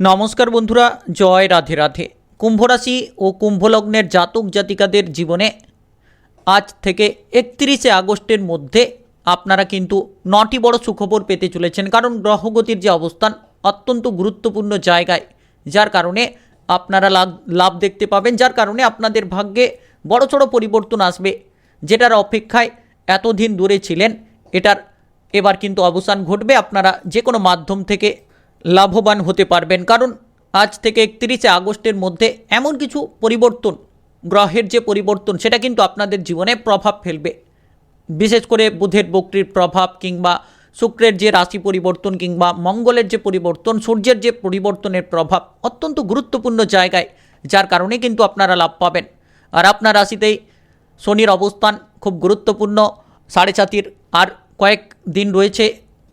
নমস্কার বন্ধুরা, জয় রাধে রাধে। কুম্ভরাশি ও কুম্ভলগ্নের জাতক জাতিকাদের জীবনে আজ থেকে একত্রিশে আগস্টের মধ্যে আপনারা কিন্তু নটি বড় সুখবর পেতে চলেছেন। কারণ গ্রহগতির যে অবস্থান অত্যন্ত গুরুত্বপূর্ণ জায়গায়, যার কারণে আপনারা লাভ লাভ দেখতে পাবেন। যার কারণে আপনাদের ভাগ্যে বড়সড় পরিবর্তন আসবে, যেটার অপেক্ষায় এতদিন দূরে ছিলেন, এটার এবার কিন্তু অবসান ঘটবে। আপনারা যে কোনো মাধ্যম থেকে লাভবান হতে পারবেন। কারণ আজ থেকে একত্রিশে আগস্টের মধ্যে এমন কিছু পরিবর্তন, গ্রহের যে পরিবর্তন, সেটা কিন্তু আপনাদের জীবনে প্রভাব ফেলবে। বিশেষ করে বুধের বক্রির প্রভাব কিংবা শুক্রের যে রাশি পরিবর্তন কিংবা মঙ্গলের যে পরিবর্তন, সূর্যের যে পরিবর্তনের প্রভাব অত্যন্ত গুরুত্বপূর্ণ জায়গায়, যার কারণে কিন্তু আপনারা লাভ পাবেন। আর আপনার রাশিতেই শনির অবস্থান খুব গুরুত্বপূর্ণ, সাড়ে সাতির আর কয়েক দিন রয়েছে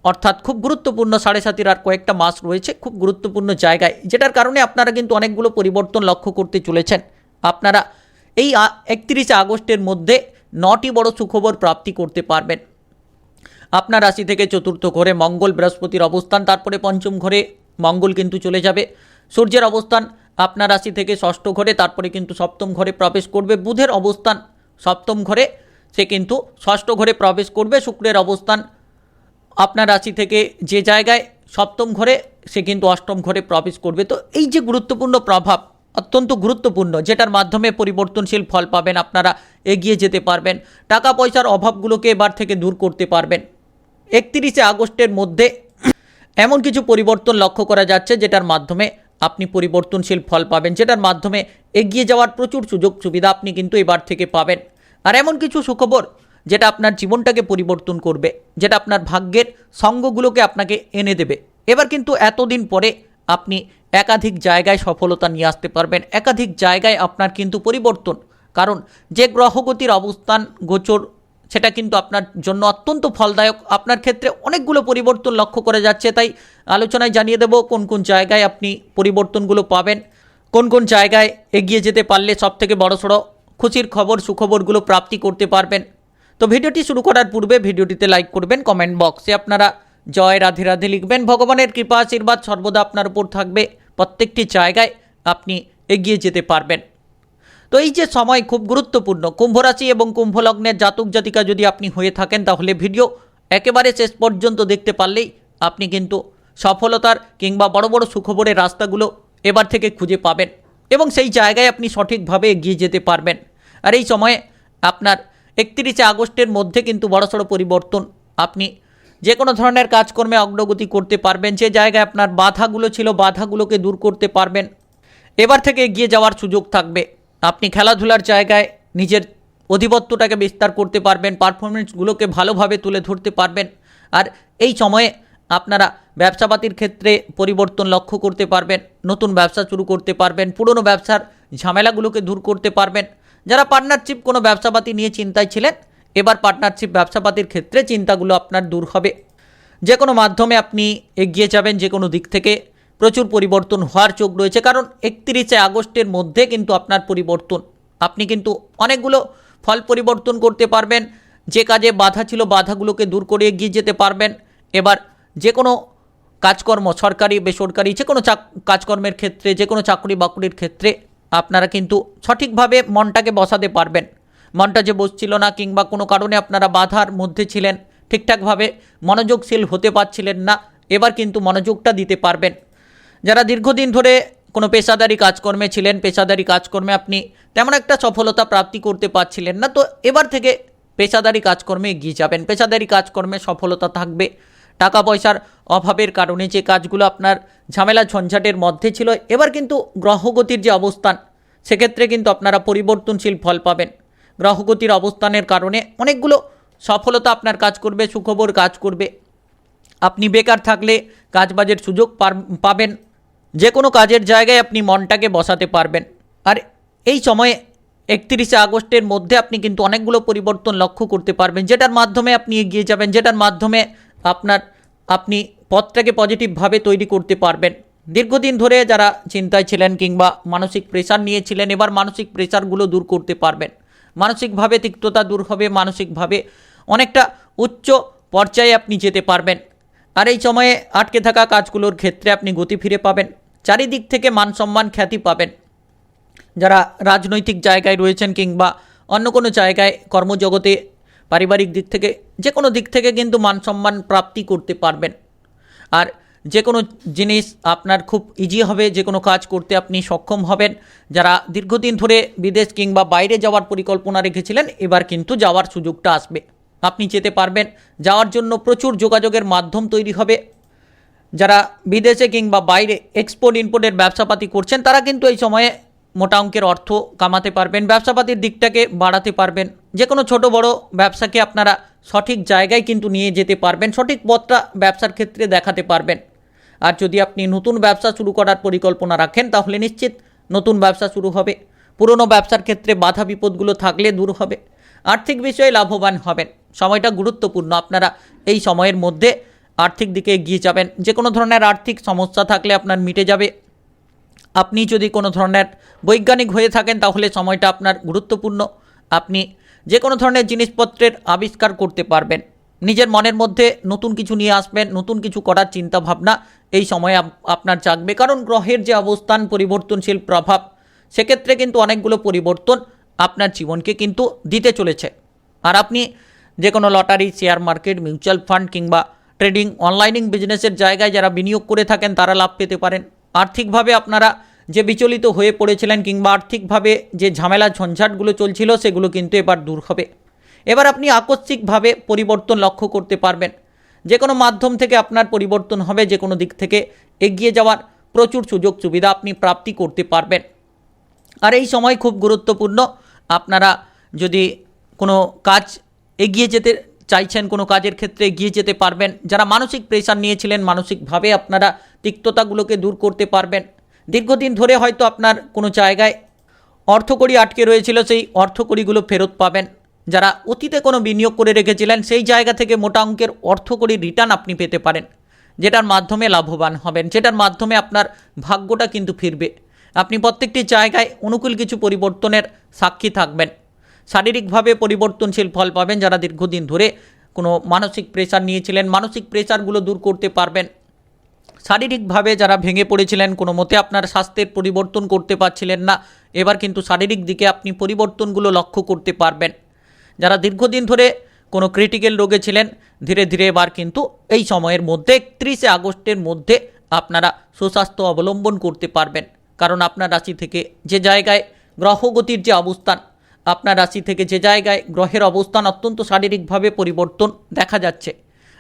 অর্থাৎ খুব গুরুত্বপূর্ণ সাড়ে সাতির আর কয়েকটা মাস রয়েছে, খুব গুরুত্বপূর্ণ জায়গায়। যেটার কারণে আপনারা কিন্তু অনেকগুলো পরিবর্তন লক্ষ্য করতে চলেছেন। আপনারা এই একত্রিশে আগস্টের মধ্যে নটি বড় সুখবর প্রাপ্তি করতে পারবেন। আপনার রাশি থেকে চতুর্থ ঘরে মঙ্গল, বৃহস্পতির অবস্থান, তারপরে পঞ্চম ঘরে মঙ্গল কিন্তু চলে যাবে। সূর্যের অবস্থান আপনার রাশি থেকে ষষ্ঠ ঘরে, তারপরে কিন্তু সপ্তম ঘরে প্রবেশ করবে। বুধের অবস্থান সপ্তম ঘরে, সে কিন্তু ষষ্ঠ ঘরে প্রবেশ করবে। শুক্রের অবস্থান আপনার রাশি থেকে যে জায়গায় সপ্তম ঘরে, সে কিন্তু অষ্টম ঘরে প্রবেশ করবে। তো এই যে গুরুত্বপূর্ণ প্রভাব, অত্যন্ত গুরুত্বপূর্ণ, যেটার মাধ্যমে পরিবর্তনশীল ফল পাবেন, আপনারা এগিয়ে যেতে পারবেন টাকা পয়সার অভাবগুলোকে এবার থেকে দূর করতে পারবেন। একত্রিশে আগস্টের মধ্যে এমন কিছু পরিবর্তন লক্ষ্য করা যাচ্ছে, যেটার মাধ্যমে আপনি পরিবর্তনশীল ফল পাবেন, যেটার মাধ্যমে এগিয়ে যাওয়ার প্রচুর সুযোগ সুবিধা আপনি কিন্তু এবার থেকে পাবেন। আর এমন কিছু সুখবর যেটা আপনার জীবনটাকে পরিবর্তন করবে, যেটা আপনার ভাগ্যের সঙ্গগুলোকে আপনাকে এনে দেবে। এবার কিন্তু এতদিন পরে আপনি একাধিক জায়গায় সফলতা নিয়ে আসতে পারবেন, একাধিক জায়গায় আপনার কিন্তু পরিবর্তন। কারণ যে গ্রহগতির অবস্থান গোচর, সেটা কিন্তু আপনার জন্য অত্যন্ত ফলদায়ক। আপনার ক্ষেত্রে অনেকগুলো পরিবর্তন লক্ষ্য করা যাচ্ছে, তাই আলোচনায় জানিয়ে দেব কোন কোন জায়গায় আপনি পরিবর্তনগুলো পাবেন, কোন কোন জায়গায় এগিয়ে যেতে পারলে সবথেকে বড়সড় খুশির খবর, সুখবরগুলো প্রাপ্তি করতে পারবেন। তো ভিডিওটি শুরু করার পূর্বে ভিডিওটিতে লাইক করবেন কমেন্ট বক্সে আপনারা জয় রাধে রাধে লিখবেন। ভগবানের কৃপা, আশীর্বাদ সর্বদা আপনার উপর থাকবে। প্রত্যেকটি জায়গায় আপনি এগিয়ে যেতে পারবেন। তো এই যে সময় খুব গুরুত্বপূর্ণ কুম্ভ রাশি এবং কুম্ভ লগ্নের জাতক জাতিকা যদি আপনি হয়ে থাকেন, তাহলে ভিডিও একেবারে শেষ পর্যন্ত দেখতে পারলেই আপনি কিন্তু সফলতার কিংবা বড় বড় সুখবরের রাস্তাগুলো এবার থেকে খুঁজে পাবেন এবং সেই জায়গায় আপনি সঠিকভাবে এগিয়ে যেতে পারবেন। আর এই সময়ে আপনার একত্রিশে আগস্টের মধ্যে কিন্তু বড়সড় পরিবর্তন। আপনি যে কোনো ধরনের কাজকর্মে অগ্রগতি করতে পারবেন, যে জায়গায় আপনার বাধাগুলো ছিল বাধাগুলোকে দূর করতে পারবেন। এবার থেকে এগিয়ে যাওয়ার সুযোগ থাকবে। আপনি খেলাধুলার জায়গায় নিজের অধিপত্যটাকে বিস্তার করতে পারবেন, পারফরমেন্সগুলোকে ভালোভাবে তুলে ধরতে পারবেন। আর এই সময়ে আপনারা ব্যবসাপাতির ক্ষেত্রে পরিবর্তন লক্ষ্য করতে পারবেন, নতুন ব্যবসা শুরু করতে পারবেন, পুরনো ব্যবসার ঝামেলাগুলোকে দূর করতে পারবেন। যারা পার্টনারশিপ কোনো ব্যবসাপাতি নিয়ে চিন্তায় ছিলেন, এবার পার্টনারশিপ ব্যবসাপাতির ক্ষেত্রে চিন্তাগুলো আপনার দূর হবে। যে কোনো মাধ্যমে আপনি এগিয়ে যাবেন, যে কোনো দিক থেকে। প্রচুর পরিবর্তন হওয়ার চোখ রয়েছে, কারণ একত্রিশে আগস্টের মধ্যে কিন্তু আপনার পরিবর্তন। আপনি কিন্তু অনেকগুলো ফল পরিবর্তন করতে পারবেন, যে কাজে বাধা ছিল বাধাগুলোকে দূর করে এগিয়ে যেতে পারবেন। এবার যে কোনো কাজকর্ম, সরকারি, বেসরকারি, যে কোনো কাজকর্মের ক্ষেত্রে, যে কোনো চাকরি বাকরির ক্ষেত্রে আপনারা কিন্তু সঠিকভাবে মনটাকে বসাতে পারবেন। মনটা যে বসছিল না কিংবা কোনো কারণে আপনারা বাধার মধ্যে ছিলেন, ঠিকঠাকভাবে মনোযোগশীল হতে পারছিলেন না, এবার কিন্তু মনোযোগটা দিতে পারবেন। যারা দীর্ঘদিন ধরে কোনো পেশাদারি কাজকর্মে ছিলেন, পেশাদারি কাজকর্মে আপনি তেমন একটা সফলতা প্রাপ্তি করতে পারছিলেন না, তো এবার থেকে পেশাদারি কাজকর্মে এগিয়ে যাবেন। পেশাদারি কাজকর্মে সফলতা থাকবে। টাকা পয়সার অভাবের কারণে যে কাজগুলো আপনার ঝামেলা ঝঞ্ঝাটের মধ্যে ছিল, এবার কিন্তু গ্রহগতির যে অবস্থান, সেক্ষেত্রে কিন্তু আপনারা পরিবর্তনশীল ফল পাবেন। গ্রহগতির অবস্থানের কারণে অনেকগুলো সফলতা আপনার কাজ করবে, সুখবর কাজ করবে। আপনি বেকার থাকলে কাজবাজের সুযোগ পাবেন। যে কোনো কাজের জায়গায় আপনি মনটাকে বসাতে পারবেন। আর এই সময়ে একত্রিশে আগস্টের মধ্যে আপনি কিন্তু অনেকগুলো পরিবর্তন লক্ষ্য করতে পারবেন, যেটার মাধ্যমে আপনি এগিয়ে যাবেন, যেটার মাধ্যমে আপনার, আপনি পথটাকে পজিটিভভাবে তৈরি করতে পারবেন। দীর্ঘদিন ধরে যারা চিন্তায় ছিলেন কিংবা মানসিক প্রেশার নিয়েছিলেন, এবার মানসিক প্রেশারগুলো দূর করতে পারবেন। মানসিকভাবে তিক্ততা দূর হবে, মানসিকভাবে অনেকটা উচ্চ পর্যায়ে আপনি যেতে পারবেন। আর এই সময়ে আটকে থাকা কাজগুলোর ক্ষেত্রে আপনি গতি ফিরে পাবেন। চারিদিক থেকে মান সম্মান খ্যাতি পাবেন। যারা রাজনৈতিক জায়গায় রয়েছেন কিংবা অন্য কোনো জায়গায় কর্মজগতে পারিবারিক দিক থেকে, যে কোনো দিক থেকে কিন্তু মান সম্মান প্রাপ্তি করতে পারবেন। আর যে কোনো জিনিস আপনার খুব ইজি হবে, যে কোনো কাজ করতে আপনি সক্ষম হবেন। যারা দীর্ঘদিন ধরে বিদেশ কিংবা বাইরে যাওয়ার পরিকল্পনা রেখেছিলেন, এবার কিন্তু যাওয়ার সুযোগটা আসবে। আপনি যেতে পারবেন। যাওয়ার জন্য প্রচুর যোগাযোগের মাধ্যম তৈরি হবে। যারা বিদেশে কিংবা বাইরে এক্সপোর্ট, ইম্পোর্টের ব্যবসাপাতি করছেন, তারা কিন্তু এই সময়ে মোটা অঙ্কের অর্থ কামাতে পারবেন ব্যবসাপাতির দিকটাকে বাড়াতে পারবেন। যে কোনো ছোট বড় ব্যবসাকে আপনারা সঠিক জায়গায় কিন্তু নিয়ে যেতে পারবেন, সঠিক পথটা ব্যবসার ক্ষেত্রে দেখাতে পারবেন। আর যদি আপনি নতুন ব্যবসা শুরু করার পরিকল্পনা রাখেন, তাহলে নিশ্চিত নতুন ব্যবসা শুরু হবে। পুরনো ব্যবসার ক্ষেত্রে বাধা বিপদগুলো থাকলে দূর হবে। আর্থিক বিষয়ে লাভবান হবেন। সময়টা গুরুত্বপূর্ণ। আপনারা এই সময়ের মধ্যে আর্থিক দিকে এগিয়ে যাবেন। যে কোনো ধরনের আর্থিক সমস্যা থাকলে আপনার মিটে যাবে। আপনি যদি কোনো ধরনের বৈজ্ঞানিক হয়ে থাকেন, তাহলে সময়টা আপনার গুরুত্বপূর্ণ। আপনি যে কোনো ধরনের জিনিসপত্রের আবিষ্কার করতে পারবেন। নিজের মনের মধ্যে নতুন কিছু নিয়ে আসবেন, নতুন কিছু করার চিন্তা ভাবনা এই সময়ে আপ- আপনার জাগবে। কারণ গ্রহের যে অবস্থান, পরিবর্তনশীল প্রভাব, সেক্ষেত্রে কিন্তু অনেকগুলো পরিবর্তন আপনার জীবনকে কিন্তু দিতে চলেছে। আর আপনি যে কোনো lottery, share market, mutual fund কিংবা ট্রেডিং, অনলাইনিং বিজনেসের জায়গায় যারা বিনিয়োগ করে থাকেন, তারা লাভ পেতে পারেন। আর্থিকভাবে আপনারা যে বিচলিত হয়ে পড়েছিলেন কিংবা আর্থিকভাবে যে ঝামেলা ঝঞ্ঝাটগুলো চলছিল, সেগুলো কিন্তু এবার দূর হবে। এবার আপনি আকস্মিকভাবে পরিবর্তন লক্ষ্য করতে পারবেন। যে কোনো মাধ্যম থেকে আপনার পরিবর্তন হবে যে কোনো দিক থেকে এগিয়ে যাওয়ার প্রচুর সুযোগ সুবিধা আপনি প্রাপ্তি করতে পারবেন। আর এই সময় খুব গুরুত্বপূর্ণ, আপনারা যদি কোনো কাজ এগিয়ে যেতে চাইছেন, কোনো কাজের ক্ষেত্রে এগিয়ে যেতে পারবেন, যারা মানসিক প্রেশার নিয়েছিলেন, মানসিকভাবে আপনারা তিক্ততাগুলোকে দূর করতে পারবেন। দীর্ঘদিন ধরে হয়তো আপনার কোনো জায়গায় অর্থকড়ি আটকে রয়েছিল, সেই অর্থকড়িগুলো ফেরত পাবেন। যারা অতীতে কোনো বিনিয়োগ করে রেখেছিলেন, সেই জায়গা থেকে মোটা অঙ্কের অর্থকড়ি রিটার্ন আপনি পেতে পারেন, যেটার মাধ্যমে লাভবান হবেন, যেটার মাধ্যমে আপনার ভাগ্যটা কিন্তু ফিরবে। আপনি প্রত্যেকটি জায়গায় অনুকূল কিছু পরিবর্তনের সাক্ষী থাকবেন। শারীরিকভাবে পরিবর্তনশীল ফল পাবেন যারা দীর্ঘদিন ধরে কোনো মানসিক প্রেশার নিয়েছিলেন, মানসিক প্রেশারগুলো দূর করতে পারবেন। শারীরিকভাবে যারা ভেঙে পড়েছিলেন, কোনো মতে আপনার স্বাস্থ্যের পরিবর্তন করতে পারছিলেন না। এবার কিন্তু শারীরিক দিকে আপনি পরিবর্তনগুলো লক্ষ্য করতে পারবেন। যারা দীর্ঘদিন ধরে কোনো ক্রিটিক্যাল রোগে ছিলেন, ধীরে ধীরে এবার কিন্তু এই সময়ের মধ্যে, একত্রিশে আগস্টের মধ্যে আপনারা সুস্বাস্থ্য অবলম্বন করতে পারবেন। কারণ আপনার রাশি থেকে যে জায়গায় গ্রহগতির যে অবস্থান, আপনার রাশি থেকে যে জায়গায় গ্রহের অবস্থান অত্যন্ত শারীরিকভাবে পরিবর্তন দেখা যাচ্ছে।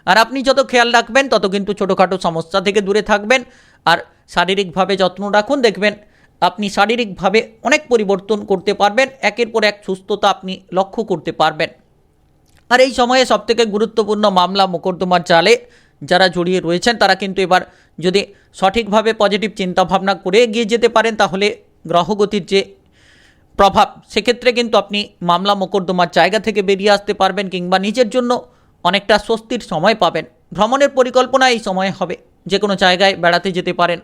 আর আপনি যত খেয়াল রাখবেন, তত কিন্তু ছোটোখাটো সমস্যা থেকে দূরে থাকবেন। আর শারীরিকভাবে যত্ন রাখুন, দেখবেন আপনি শারীরিকভাবে অনেক পরিবর্তন করতে পারবেন, একের পর এক সুস্থতা আপনি লক্ষ্য করতে পারবেন। আর এই সময়ে সবথেকে গুরুত্বপূর্ণ মামলা মোকদ্দমার জালে যারা জড়িয়ে রয়েছেন, তারা কিন্তু এবার যদি সঠিকভাবে পজিটিভ চিন্তাভাবনা করে এগিয়ে যেতে পারেন, তাহলে গ্রহগতির যে প্রভাব, সেক্ষেত্রে কিন্তু আপনি মামলা মোকদ্দমার জায়গা থেকে বেরিয়ে আসতে পারবেন কিংবা নিজের জন্য অনেকটা স্বস্তির সময় পাবেন। ভ্রমণের পরিকল্পনা এই সময়ে হবে। যে কোনো জায়গায় বেড়াতে যেতে পারেন।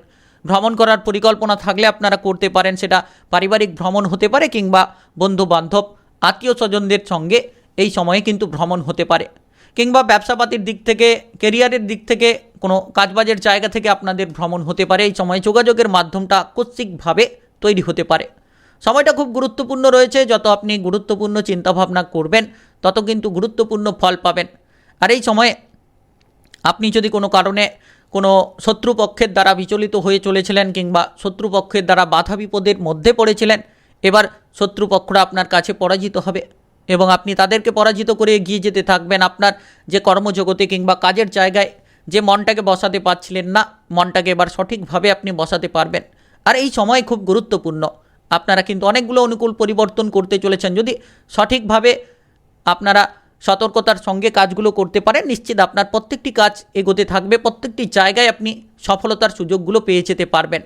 ভ্রমণ করার পরিকল্পনা থাকলে আপনারা করতে পারেন সেটা পারিবারিক ভ্রমণ হতে পারে কিংবা বন্ধু বান্ধব আত্মীয় স্বজনদের সঙ্গে এই সময়ে কিন্তু ভ্রমণ হতে পারে। কিংবা ব্যবসাপাতির দিক থেকে কেরিয়ারের দিক থেকে কোনো কাজবাজের জায়গা থেকে আপনাদের ভ্রমণ হতে পারে। এই সময় যোগাযোগের মাধ্যমটা আকস্মিকভাবে তৈরি হতে পারে। সময়টা খুব গুরুত্বপূর্ণ রয়েছে। যত আপনি গুরুত্বপূর্ণ চিন্তাভাবনা করবেন, তত কিন্তু গুরুত্বপূর্ণ ফল পাবেন। আর এই সময়ে আপনি যদি কোনো কারণে কোনো শত্রুপক্ষের দ্বারা বিচলিত হয়ে চলেছিলেন কিংবা শত্রুপক্ষের দ্বারা বাধা বিপদের মধ্যে পড়েছিলেন, এবার শত্রুপক্ষরা আপনার কাছে পরাজিত হবে এবং আপনি তাদেরকে পরাজিত করে এগিয়ে যেতে থাকবেন। আপনার যে কর্মজগতে কিংবা কাজের জায়গায় যে মনটাকে বসাতে পারছিলেন না, মনটাকে এবার সঠিকভাবে আপনি বসাতে পারবেন। আর এই সময় খুব গুরুত্বপূর্ণ। আপনারা কিন্তু অনেকগুলো অনুকূল পরিবর্তন করতে চলেছেন। যদি সঠিকভাবে আপনারা সতর্কতার সঙ্গে কাজগুলো করতে পারেন। নিশ্চিত আপনার প্রত্যেকটি কাজ এগোতে থাকবে। প্রত্যেকটি জায়গায় আপনি সফলতার সুযোগগুলো পেয়ে যেতে পারবেন।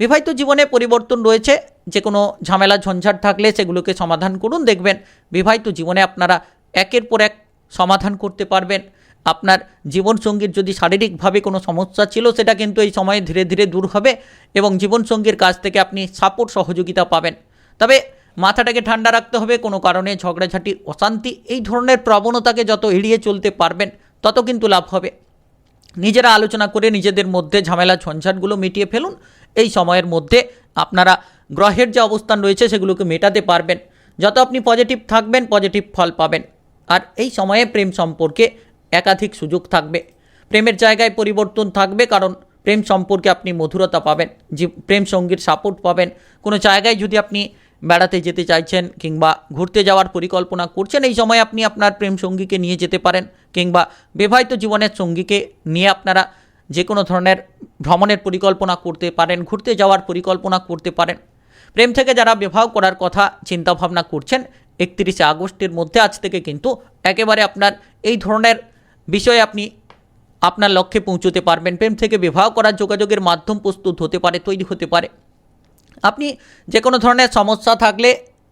বিবাহিত জীবনে পরিবর্তন রয়েছে। যে কোনো ঝামেলা, ঝঞ্ঝাট থাকলে সেগুলোকে সমাধান করুন। দেখবেন বিবাহিত জীবনে আপনারা একের পর এক সমাধান করতে পারবেন। আপনার জীবনসঙ্গীর যদি শারীরিকভাবে কোনো সমস্যা ছিল, সেটা কিন্তু এই সময়ে ধীরে ধীরে দূর হবে এবং জীবনসঙ্গীর কাছ থেকে আপনি সাপোর্ট সহযোগিতা পাবেন। তবে মাথাটাকে ঠান্ডা রাখতে হবে, কোনো কারণে ঝগড়াঝাটি, অশান্তি, এই ধরনের প্রবণতাকে যত এড়িয়ে চলতে পারবেন, তত কিন্তু লাভ হবে। নিজেরা আলোচনা করে নিজেদের মধ্যে ঝামেলা ঝঞ্ঝাটগুলো মিটিয়ে ফেলুন। এই সময়ের মধ্যে আপনারা গ্রহের যে অবস্থান রয়েছে সেগুলোকে মেটাতে পারবেন। যত আপনি পজিটিভ থাকবেন, পজিটিভ ফল পাবেন। আর এই সময়ে প্রেম সম্পর্কে একাধিক সুযোগ থাকবে। প্রেমের জায়গায় পরিবর্তন থাকবে কারণ প্রেম সম্পর্কে আপনি মধুরতা পাবেন যে প্রেম সঙ্গীর সাপোর্ট পাবেন। কোনো জায়গায় যদি আপনি বেড়াতে যেতে চাইছেন কিংবা ঘুরতে যাওয়ার পরিকল্পনা করছেন, এই সময় আপনি আপনার প্রেম সঙ্গীকে নিয়ে যেতে পারেন কিংবা বিবাহিত জীবনের সঙ্গীকে নিয়ে আপনারা যে কোনো ধরনের ভ্রমণের পরিকল্পনা করতে পারেন, ঘুরতে যাওয়ার পরিকল্পনা করতে পারেন। প্রেম থেকে যারা বিবাহ করার কথা চিন্তাভাবনা করছেন, একত্রিশে আগস্টের মধ্যে আজ থেকে কিন্তু একেবারে আপনার এই ধরনের বিষয়ে আপনি আপনার লক্ষ্যে পৌঁছতে পারবেন। প্রেম থেকে বিবাহ করার যোগাযোগের মাধ্যম প্রস্তুত হতে পারে, তৈরি হতে পারে। আপনি যে কোনো ধরনের সমস্যা থাকলে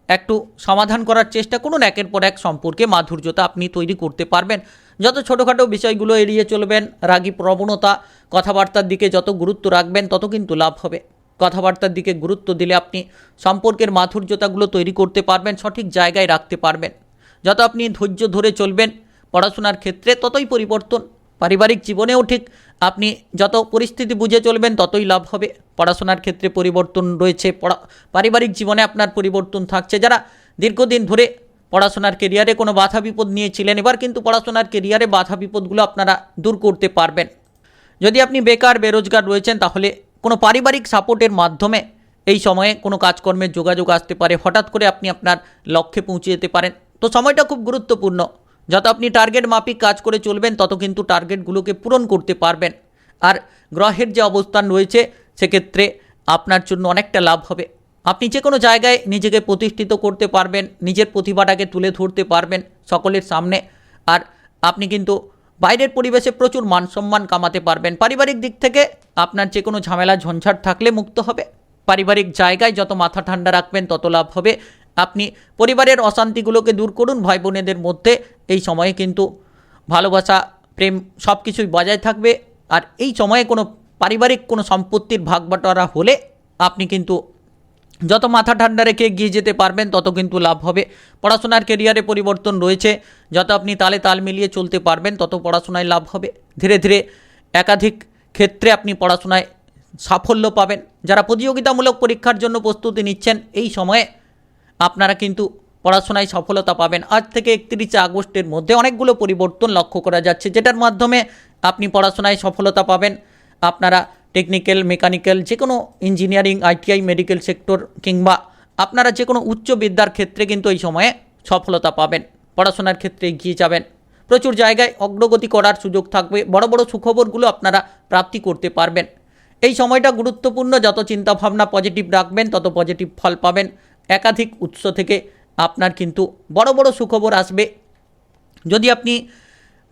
একটু সমাধান করার চেষ্টা করুন। একের পর এক সম্পর্কে মাধুর্যতা আপনি তৈরি করতে পারবেন। যত ছোটোখাটো বিষয়গুলো এড়িয়ে চলবেন, রাগী প্রবণতা, কথাবার্তার দিকে যত গুরুত্ব রাখবেন, তত কিন্তু লাভ হবে। কথাবার্তার দিকে গুরুত্ব দিলে আপনি সম্পর্কের মাধুর্যতাগুলো তৈরি করতে পারবেন, সঠিক জায়গায় রাখতে পারবেন। যত আপনি ধৈর্য ধরে চলবেন পড়াশোনার ক্ষেত্রে, ততই পরিবর্তন। পারিবারিক জীবনেও ঠিক আপনি যত পরিস্থিতি বুঝে চলবেন, ততই লাভ হবে। পড়াশোনার ক্ষেত্রে পরিবর্তন রয়েছে, পড়া পারিবারিক জীবনে আপনার পরিবর্তন থাকছে। যারা দীর্ঘদিন ধরে পড়াশোনার কেরিয়ারে কোনো বাধা বিপদ নিয়েছিলেন, এবার কিন্তু পড়াশোনার কেরিয়ারে বাধা বিপদগুলো আপনারা দূর করতে পারবেন। যদি আপনি বেকার, বেরোজগার রয়েছেন, তাহলে কোনো পারিবারিক সাপোর্টের মাধ্যমে এই সময়ে কোনো কাজকর্মের যোগাযোগ আসতে পারে। হঠাৎ করে আপনি আপনার লক্ষ্যে পৌঁছে যেতে পারেন। তো সময়টা খুব গুরুত্বপূর্ণ। যত আপনি টার্গেট মাফিক কাজ করে চলবেন, তত কিন্তু টার্গেটগুলোকে পূরণ করতে পারবেন। আর গ্রহের যে অবস্থান রয়েছে, সেক্ষেত্রে আপনার জন্য অনেকটা লাভ হবে। আপনি যে কোনো জায়গায় নিজেকে প্রতিষ্ঠিত করতে পারবেন, নিজের প্রতিভাটাকে তুলে ধরতে পারবেন সকলের সামনে। আর আপনি কিন্তু বাইরের পরিবেশে প্রচুর মান সম্মান কামাতে পারবেন। পারিবারিক দিক থেকে আপনার যে কোনো ঝামেলা, ঝঞ্ঝাট থাকলে মুক্ত হবে। পারিবারিক জায়গায় যত মাথা ঠান্ডা রাখবেন, তত লাভ হবে। আপনি পরিবারের অশান্তিগুলোকে দূর করুন ভাই বোনেদের মধ্যে এই সময়ে কিন্তু ভালোবাসা, প্রেম সব কিছুই বজায় থাকবে। আর এই সময়ে কোনো পারিবারিক কোনো সম্পত্তির ভাগ বাটোয়ারা হলে আপনি কিন্তু যত মাথা ঠান্ডা রেখে এগিয়ে যেতে পারবেন, তত কিন্তু লাভ হবে। পড়াশোনার কেরিয়ারে পরিবর্তন রয়েছে। যত আপনি তালে তাল মিলিয়ে চলতে পারবেন, তত পড়াশোনায় লাভ হবে। ধীরে ধীরে একাধিক ক্ষেত্রে আপনি পড়াশোনায় সাফল্য পাবেন। যারা প্রতিযোগিতামূলক পরীক্ষার জন্য প্রস্তুতি নিচ্ছেন, এই সময়ে আপনারা কিন্তু পড়াশোনায় সফলতা পাবেন। আজ থেকে একত্রিশে আগস্টের মধ্যে অনেকগুলো পরিবর্তন লক্ষ্য করা যাচ্ছে, যেটার মাধ্যমে আপনি পড়াশোনায় সফলতা পাবেন। আপনারা টেকনিক্যাল মেকানিক্যাল যে কোনো ইঞ্জিনিয়ারিং আইটিআই মেডিকেল সেক্টর কিংবা আপনারা যে কোনো উচ্চ বিদ্যার ক্ষেত্রে কিন্তু এই সময়ে সফলতা পাবেন। পড়াশোনার ক্ষেত্রে এগিয়ে যাবেন। প্রচুর জায়গায় অগ্রগতি করার সুযোগ থাকবে। বড় বড় সুখবরগুলো আপনারা প্রাপ্তি করতে পারবেন। এই সময়টা গুরুত্বপূর্ণ। যত চিন্তাভাবনা পজিটিভ রাখবেন, তত পজিটিভ ফল পাবেন। একাধিক উৎস থেকে আপনার কিন্তু বড় বড় সুখবর আসবে। যদি আপনি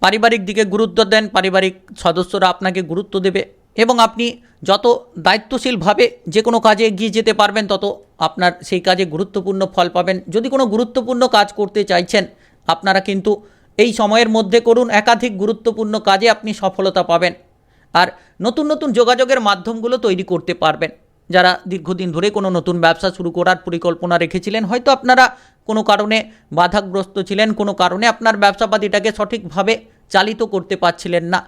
পারিবারিক দিকে গুরুত্ব দেন, পারিবারিক সদস্যরা আপনাকে গুরুত্ব দেবে এবং আপনি যত দায়িত্বশীলভাবে যে কোনো কাজে এগিয়ে যেতে পারবেন, তত আপনার সেই কাজে গুরুত্বপূর্ণ ফল পাবেন। যদি কোনো গুরুত্বপূর্ণ কাজ করতে চাইছেন, আপনারা কিন্তু এই সময়ের মধ্যে করুন, একাধিক গুরুত্বপূর্ণ কাজে আপনি সফলতা পাবেন। আর নতুন নতুন যোগাযোগের মাধ্যমগুলো তৈরি করতে পারবেন। যারা দীর্ঘদিন ধরে কোনো নতুন ব্যবসা শুরু করার পরিকল্পনা রেখেছিলেন, হয়তো আপনারা কোনো কারণে বাধাগ্রস্ত ছিলেন, কোনো কারণে আপনার ব্যবসাপাতিটাকে সঠিকভাবে চালিত করতে পারছিলেন না।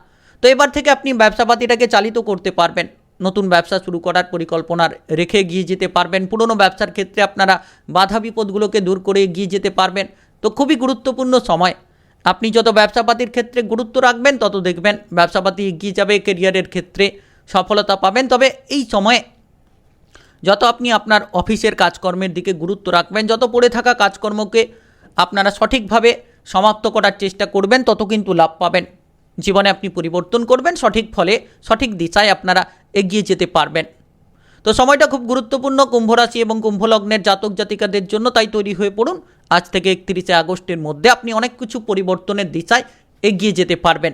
তো এবার থেকে আপনি ব্যবসাপাতিটাকে চালিত করতে পারবেন। নতুন ব্যবসা শুরু করার পরিকল্পনার রেখে গিয়ে যেতে পারবেন। পুরনো ব্যবসার ক্ষেত্রে আপনারা বাধা বিপদগুলোকে দূর করে এগিয়ে যেতে পারবেন। তো খুবই গুরুত্বপূর্ণ সময়। আপনি যত ব্যবসাপাতির ক্ষেত্রে গুরুত্ব রাখবেন, তত দেখবেন ব্যবসাপাতি এগিয়ে যাবে কেরিয়ারের ক্ষেত্রে সফলতা পাবেন। তবে এই সময়ে যত আপনি আপনার অফিসের কাজকর্মের দিকে গুরুত্ব রাখবেন, যত পড়ে থাকা কাজকর্মকে আপনারা সঠিকভাবে সমাপ্ত করার চেষ্টা করবেন, তত কিন্তু লাভ পাবেন। জীবনে আপনি পরিবর্তন করবেন, সঠিক ফলে, সঠিক দিশায় আপনারা এগিয়ে যেতে পারবেন। তো সময়টা খুব গুরুত্বপূর্ণ কুম্ভরাশি এবং কুম্ভলগ্নের জাতক জাতিকাদের জন্য তাই তৈরি হয়ে পড়ুন। আজ থেকে একত্রিশে আগস্টের মধ্যে আপনি অনেক কিছু পরিবর্তনের দিশায় এগিয়ে যেতে পারবেন।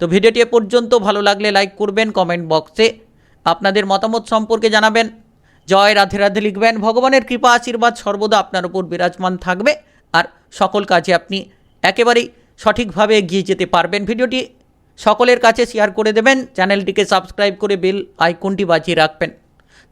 তো ভিডিওটি এ পর্যন্ত ভালো লাগলে লাইক করবেন, কমেন্ট বক্সে আপনাদের মতামত সম্পর্কে জানাবেন। জয়, রাধে রাধে লিখবেন। ভগবানের কৃপা, আশীর্বাদ সর্বদা আপনার উপর বিরাজমান থাকবে। আর সকল কাজে আপনি একেবারেই সঠিকভাবে এগিয়ে যেতে পারবেন। ভিডিওটি সকলের কাছে শেয়ার করে দেবেন। চ্যানেলটিকে সাবস্ক্রাইব করে বেল আইকনটি বাজিয়ে রাখবেন।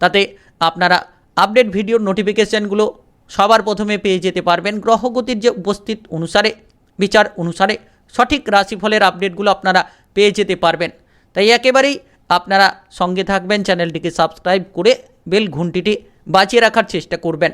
তাতে আপনারা আপডেট ভিডিওর নোটিফিকেশানগুলো সবার প্রথমে পেয়ে যেতে পারবেন। গ্রহগতির যে উপস্থিত অনুসারে, বিচার অনুসারে সঠিক রাশিফলের আপডেটগুলো আপনারা পেয়ে যেতে পারবেন। তাই একেবারেই আপনারা সঙ্গে থাকবেন। চ্যানেলটিকে সাবস্ক্রাইব করে বেল ঘুঁটিটি বাঁচিয়ে রাখার চেষ্টা করবেন।